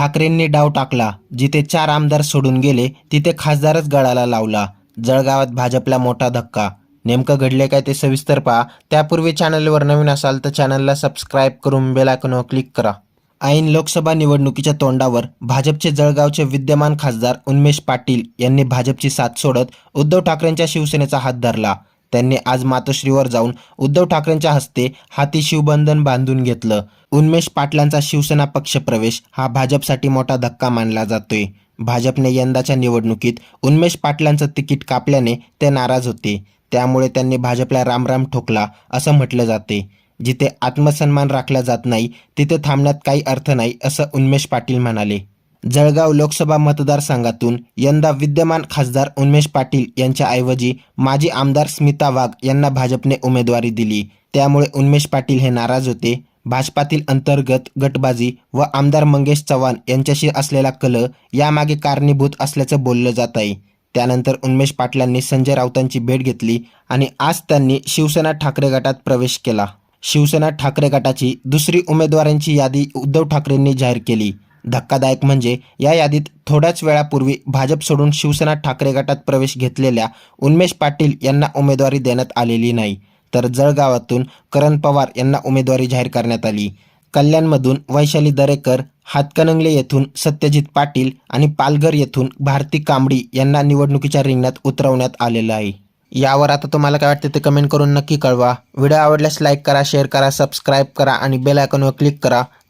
ठाकरेंनी डाव टाकला जिथे चार आमदार सोडून गेले तिथे खासदारच गळाला लावला. जळगावात भाजपला मोठा धक्का. नेमकं घडले काय ते सविस्तर पहा. त्यापूर्वी चॅनलवर नवीन असाल तर चॅनलला सबस्क्राईब करून बेल आयकॉनवर क्लिक करा. ऐन लोकसभा निवडणुकीच्या तोंडावर भाजपचे जळगावचे विद्यमान खासदार उन्मेष पाटील यांनी भाजपची साथ सोडत उद्धव ठाकरेंच्या शिवसेनेचा हात धरला. त्यांनी आज मातोश्रीवर जाऊन उद्धव ठाकरेंच्या हस्ते हाती शिवबंधन बांधून घेतलं. उन्मेष पाटलांचा शिवसेना पक्षप्रवेश हा भाजपसाठी मोठा धक्का मानला जातोय. भाजपने यंदाच्या निवडणुकीत उन्मेष पाटलांचं तिकीट कापल्याने ते नाराज होते. त्यामुळे त्यांनी भाजपला रामराम ठोकला असं म्हटलं जाते. जिथे आत्मसन्मान राखला जात नाही तिथे थांबण्यात काही अर्थ नाही असं उन्मेष पाटील म्हणाले. जळगाव लोकसभा मतदारसंघातून यंदा विद्यमान खासदार उन्मेष पाटील यांच्याऐवजी माजी आमदार स्मिता वाघ यांना भाजपने उमेदवारी दिली. त्यामुळे उन्मेष पाटील हे नाराज होते. भाजपातील अंतर्गत गटबाजी व आमदार मंगेश चव्हाण यांच्याशी असलेला कल यामागे कारणीभूत असल्याचं बोललं जात आहे त्यानंतर उन्मेष पाटलांनी संजय राऊतांची भेट घेतली आणि आज त्यांनी शिवसेना ठाकरे गटात प्रवेश केला. शिवसेना ठाकरे गटाची दुसरी उमेदवारांची यादी उद्धव ठाकरेंनी जाहीर केली. धक्कादायक म्हणजे या यादीत थोड्याच वेळापूर्वी भाजप सोडून शिवसेना ठाकरे गटात प्रवेश घेतलेल्या उन्मेष पाटील यांना उमेदवारी देण्यात आलेली नाही तर जळगावातून करण पवार यांना उमेदवारी जाहीर करण्यात आली. कल्याणमधून वैशाली दरेकर हातकणंगले येथून सत्यजित पाटील आणि पालघर येथून भारती कांबडी यांना निवडणुकीच्या रिंगणात उतरवण्यात आलेलं आहे. यावर आता तुम्हाला काय वाटते ते कमेंट करून नक्की कळवा. व्हिडिओ आवडल्यास लाईक करा शेअर करा सबस्क्राईब करा आणि बेल आयकॉनवर क्लिक करा.